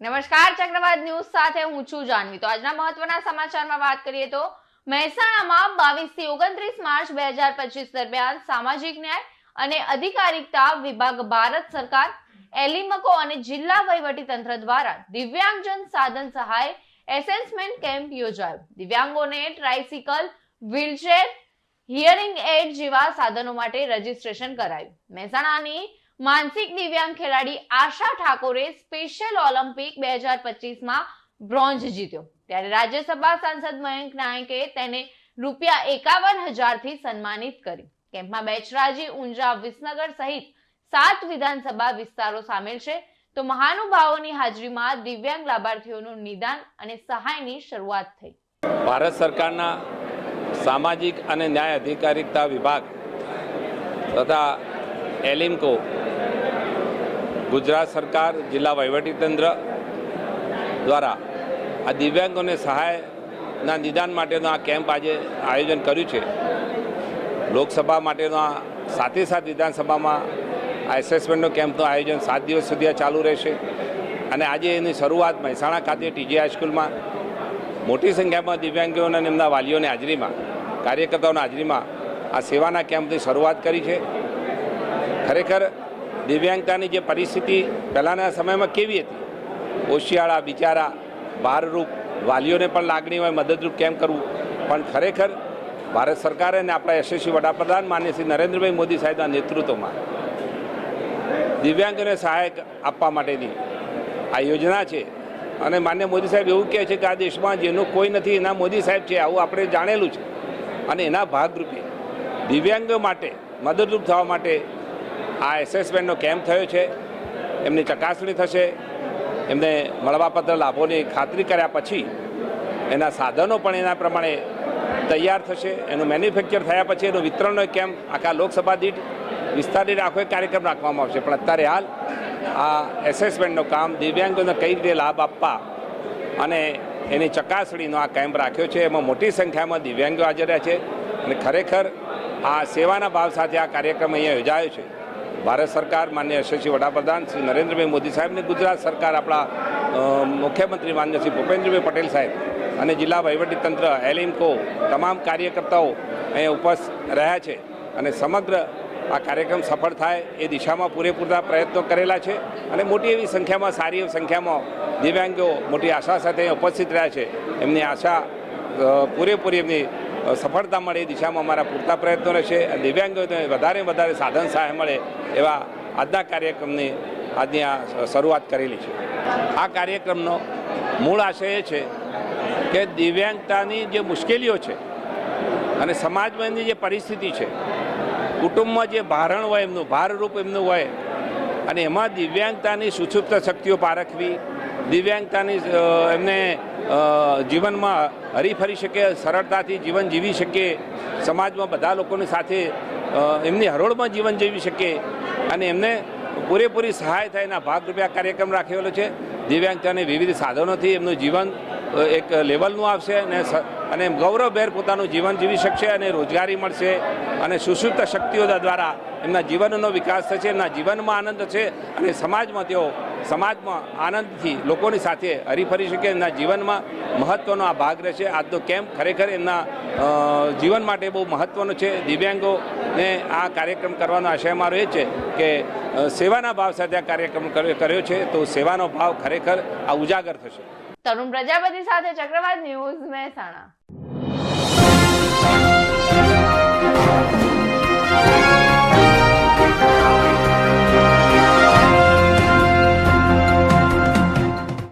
નમસ્કાર, ચક્રવાત ન્યૂઝ સાથે હું છું જાનવી. તો આજના મહત્વના સમાચારમાં વાત કરીએ તો મહેસાણામાં બાવીસથી ઓગણત્રીસ માર્ચ બે હજાર પચીસ દરમિયાન સામાજિક ન્યાય અને અધિકારિકતા વિભાગ ભારત સરકાર, એલિમકો અને જિલ્લા વહીવટી તંત્ર દ્વારા દિવ્યાંગજન સાધન સહાય એસેસમેન્ટ કેમ્પ યોજાયો. દિવ્યાંગોને ટ્રાઇસિકલ વ્હીલચેર, હિયરિંગ એડ જેવા સાધનો માટે રજીસ્ટ્રેશન કરાયું. મહેસાણાની માનસિક દિવ્યાંગ ખેલાડી આશા ઠાકોરે સ્પેશિયલ ઓલિમ્પિક બે હજાર પચીસમાં બ્રોન્ઝ જીત્યો. ત્યારે રાજ્યસભા સાંસદ મયંક નાયકે તેને રૂપિયા એકાવન હજારથી સન્માનિત કરી. કેમ્પમાં બેચરાજી ઊંઝા વિસનગર સહિત સાત વિધાનસભા વિસ્તારો સામેલ છે. તો મહાનુભાવોની હાજરીમાં દિવ્યાંગ લાભાર્થીઓનું નિદાન અને સહાયની શરૂઆત થઈ. ભારત સરકારના સામાજિક અને ન્યાય અધિકારિતા વિભાગ તથા એલિમ્કો ગુજરાત સરકાર જિલ્લા વહીવટીતંત્ર દ્વારા આ દિવ્યાંગોને સહાયના નિદાન માટેનો આ કેમ્પ આજે આયોજન કર્યું છે. લોકસભા માટેનો આ સાથે સાથ વિધાનસભામાં આ એસેસમેન્ટનો કેમ્પનું આયોજન સાત દિવસ સુધી આ ચાલુ રહેશે. અને આજે એની શરૂઆત મહેસાણા ખાતે ટીજી હાઈસ્કૂલમાં મોટી સંખ્યામાં દિવ્યાંગીઓ અને એમના વાલીઓની હાજરીમાં, કાર્યકર્તાઓની હાજરીમાં આ સેવાના કેમ્પની શરૂઆત કરી છે. ખરેખર દિવ્યાંગતાની જે પરિસ્થિતિ પહેલાંના સમયમાં કેવી હતી? ઓશિયાળા, બિચારા, ભારરૂપ વાલીઓને પણ લાગણી હોય, મદદરૂપ કેમ કરવું? પણ ખરેખર ભારત સરકારે અને આપણા યશસ્વી વડાપ્રધાન માન્ય શ્રી નરેન્દ્રભાઈ મોદી સાહેબના નેતૃત્વમાં દિવ્યાંગને સહાય આપવા માટેની આ યોજના છે. અને માન્ય મોદી સાહેબ એવું કહે છે કે આ દેશમાં જેનું કોઈ નથી, એના મોદી સાહેબ છે, આવું આપણે જાણેલું છે. અને એના ભાગરૂપે દિવ્યાંગો માટે, મદદરૂપ થવા માટે આ એસેસમેન્ટનો કેમ્પ થયો છે. એમની ચકાસણી થશે. એમને મળવાપત્ર લાભોની ખાતરી કર્યા પછી એના સાધનો પણ એના પ્રમાણે તૈયાર થશે. એનું મેન્યુફેક્ચર થયા પછી એનું વિતરણનો કેમ્પ આખા લોકસભા દીઠ વિસ્તાર દીઠ આખો એક કાર્યક્રમ રાખવામાં આવશે. પણ અત્યારે હાલ આ એસેસમેન્ટનું કામ દિવ્યાંગોને કઈ રીતે લાભ આપવા અને એની ચકાસણીનો આ કેમ્પ રાખ્યો છે. એમાં મોટી સંખ્યામાં દિવ્યાંગો હાજર રહ્યા છે. અને ખરેખર આ સેવાના ભાવ સાથે આ કાર્યક્રમ અહીંયા યોજાયો છે. ભારત સરકાર માન્ય યશસ્વી વડાપ્રધાન શ્રી નરેન્દ્રભાઈ મોદી સાહેબને ગુજરાત સરકાર આપણા મુખ્યમંત્રી માન્ય શ્રી ભૂપેન્દ્રભાઈ પટેલ સાહેબ અને જિલ્લા વહીવટીતંત્ર, એલિમકો, તમામ કાર્યકર્તાઓ અહીંયા ઉપસ્થિત રહ્યા છે અને સમગ્ર આ કાર્યક્રમ સફળ થાય એ દિશામાં પૂરેપૂરતા પ્રયત્નો કરેલા છે અને મોટી એવી સંખ્યામાં, સારી એવી સંખ્યામાં દિવ્યાંગો મોટી આશા સાથે ઉપસ્થિત રહ્યા છે. એમની આશા પૂરેપૂરી એમની સફળતા મળે એ દિશામાં અમારા પૂરતા પ્રયત્નો રહેશે. દિવ્યાંગોને વધારે વધારે સાધન સહાય મળે એવા આજના કાર્યક્રમની આજની આ શરૂઆત કરેલી છે. આ કાર્યક્રમનો મૂળ આશય એ છે કે દિવ્યાંગતાની જે મુશ્કેલીઓ છે અને સમાજમાં એમની જે પરિસ્થિતિ છે, કુટુંબમાં જે ભારણ હોય એમનું, ભારરૂપ એમનું હોય, અને એમાં દિવ્યાંગતાની સુષુપ્ત શક્તિઓ પારખવી દિવ્યાંગતાની એમને જીવનમાં હરીફરી શકે, સરળતાથી જીવન જીવી શકે, સમાજમાં બધા લોકોની સાથે એમની હરોળમાં જીવન જીવી શકે અને એમને પૂરેપૂરી સહાય થાય એના ભાગરૂપે આ કાર્યક્રમ રાખેલો છે. દિવ્યાંગતાને વિવિધ સાધનોથી એમનું જીવન એક લેવલનું આવશે અને અને ગૌરવભેર પોતાનું જીવન જીવી શકશે અને રોજગારી મળશે અને સુશુદ્ધ શક્તિઓ દ્વારા એમના જીવનનો વિકાસ થશે, એમના જીવનમાં આનંદ થશે અને સમાજમાં તેઓ સમાજમાં આનંદથી લોકોની સાથે હરીફરી શકે, એમના જીવનમાં મહત્ત્વનો આ ભાગ રહેશે. આજનો કેમ્પ ખરેખર એમના જીવન માટે બહુ મહત્ત્વનો છે. દિવ્યાંગોને આ કાર્યક્રમ કરવાનો આશય મારો એ છે કે સેવાના ભાવ સાથે આ કાર્યક્રમ કર્યો છે, તો સેવાનો ભાવ ખરેખર આ ઉજાગર થશે. તરુણ પ્રજાપતિ સાથે ચક્રવાત ન્યૂઝ મહેસાણા.